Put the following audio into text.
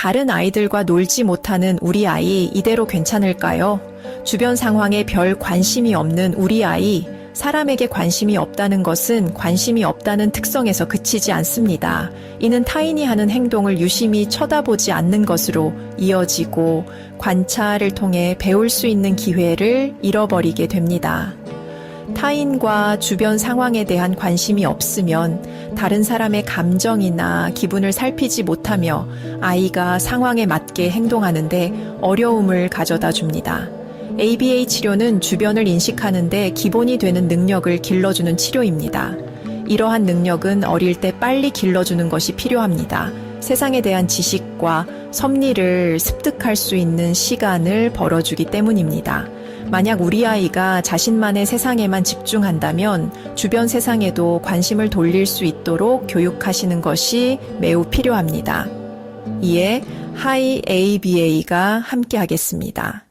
다른 아이들과 놀지 못하는 우리 아이 이대로 괜찮을까요? 주변 상황에 별 관심이 없는 우리 아이, 사람에게 관심이 없다는 것은 관심이 없다는 특성에서 그치지 않습니다. 이는 타인이 하는 행동을 유심히 쳐다보지 않는 것으로 이어지고 관찰을 통해 배울 수 있는 기회를 잃어버리게 됩니다. 타인과 주변 상황에 대한 관심이 없으면 다른 사람의 감정이나 기분을 살피지 못하며 아이가 상황에 맞게 행동하는데 어려움을 가져다 줍니다. ABA 치료는 주변을 인식하는데 기본이 되는 능력을 길러주는 치료입니다. 이러한 능력은 어릴 때 빨리 길러주는 것이 필요합니다. 세상에 대한 지식과 섭리를 습득할 수 있는 시간을 벌어주기 때문입니다. 만약 우리 아이가 자신만의 세상에만 집중한다면 주변 세상에도 관심을 돌릴 수 있도록 교육하시는 것이 매우 필요합니다. 이에 하이 ABA가 함께 하겠습니다.